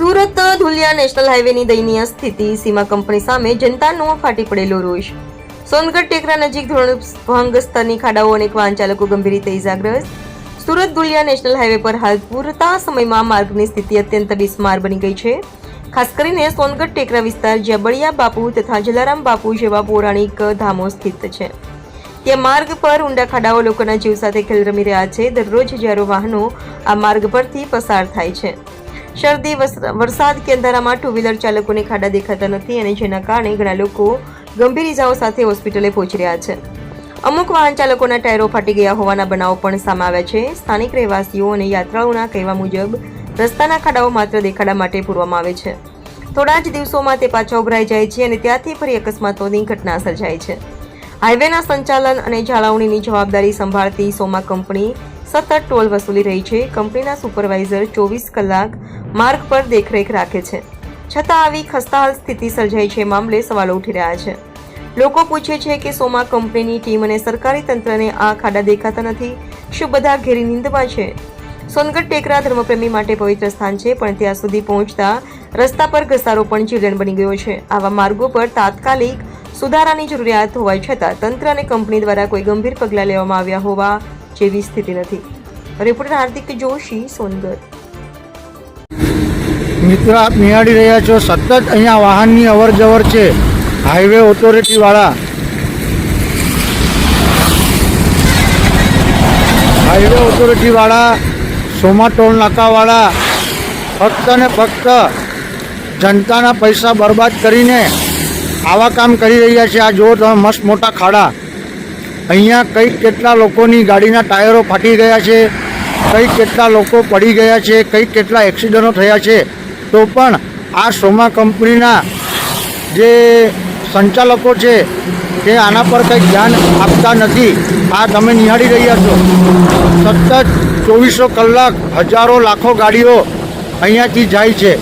Surat Dhulia national હાઈવેની દયનીય સ્થિતિ, સીમા company સામે જનતાનો ફાટી પડેલો રોષ. સોનગઢ ટેકરા નજીક ધોરણ ભંગ સ્તરની ખાડાઓ અનેક વાહન ચાલકો ગંભીર રીતે ઇજાગ્રસ્ત સુરત ધુલિયા નેશનલ હાઈવે પર હાલ પૂરતા સમયમાં માર્ગની સ્થિતિ અત્યંત બિસ્માર બની ગઈ છે. ખાસ કરીને સોનગઢ ટેકરા વિસ્તાર, જ્યાં બળિયા બાપુ તથા જલારામ બાપુ જેવા પૌરાણિક ધામો સ્થિત છે. ત્યાં માર્ગ પર ઊંડા ખાડાઓ લોકોના જીવ સાથે ખેલ રમી રહ્યા છે. દરરોજ હજારો વાહનો આ માર્ગ પરથી પસાર થાય છે. શરદી વરસાદ કે અંધારામાં ટુ વ્હીલર ચાલકોને ખાડા દેખાતા નથી અને જેના કારણે ઘણા લોકો ગંભીર ઇજાઓ સાથે હોસ્પિટલે પહોંચી રહ્યા છે. અમુક વાહન ચાલકોના ટાયરો ફાટી ગયા હોવાના બનાવો પણ સામે આવ્યા છે. સ્થાનિક રહેવાસીઓ અને યાત્રાળુઓના કહેવા મુજબ, રસ્તાના ખાડાઓ માત્ર દેખાડા માટે પૂરવામાં આવે છે. થોડા જ દિવસોમાં તે પાછા ઉભરાઈ જાય છે અને ત્યાંથી ફરી અકસ્માતોની ઘટના સર્જાય છે. હાઈવેના સંચાલન અને જાળવણીની જવાબદારી સંભાળતી સોમા કંપની સતત ટોલ વસૂલી રહી છે. કંપનીના સુપરવાઇઝર ચોવીસ કલાક માર્ગ પર દેખરેખ રાખે છે. છતાં આવી ખસ્તાહાલ સ્થિતિ સર્જાઈ છે. મામલે સવાલો ઉઠી રહ્યા છે. લોકો પૂછે છે કે સોમા કંપનીની ટીમ અને સરકારી તંત્રને આ ખાડા દેખાતા નથી. શું બધા ઘેરી નિંદમાં છે? સોનગઢ ટેકરા ધર્મપ્રેમી માટે પવિત્ર સ્થાન છે, પણ ત્યાં સુધી પહોંચતા રસ્તા પર ઘસારો પણ જીવલેણ બની ગયો છે. આવા માર્ગો પર તાત્કાલિક સુધારાની જરૂરિયાત હોવા છતાં તંત્ર અને કંપની દ્વારા કોઈ ગંભીર પગલાં લેવામાં આવ્યા હોવા જેવી સ્થિતિ નથી. રિપોર્ટર હાર્દિક જોશી, સોનગઢ. મિત્રો, આપ નિહાળી રહ્યા છો, સતત અહીંયા વાહનની અવર જવર છે. હાઈવે ઓથોરિટીવાળા. હાઈવે ઓથોરિટીવાળા સોમા ટોલ નાકાવાળા, ફક્ત ને ફક્ત જનતાના પૈસા બરબાદ કરીને આવા કામ કરી રહ્યા છે. આ જુઓ તમે, મસ્ત મોટા ખાડા. અહીંયા કંઈક કેટલા લોકોની ગાડીના ટાયરો ફાટી ગયા છે, કંઈક કેટલા લોકો પડી ગયા છે, કંઈક કેટલા એક્સિડન્ટો થયા છે. તો પણ આ સોમા કંપનીના જે સંચાલકો છે તે આના પર કંઈ ધ્યાન આપતા નથી. આ તમે નિહાળી રહ્યા છો. સતત ચોવીસો કલાક હજારો લાખો ગાડીઓ અહીંયાથી જાય છે.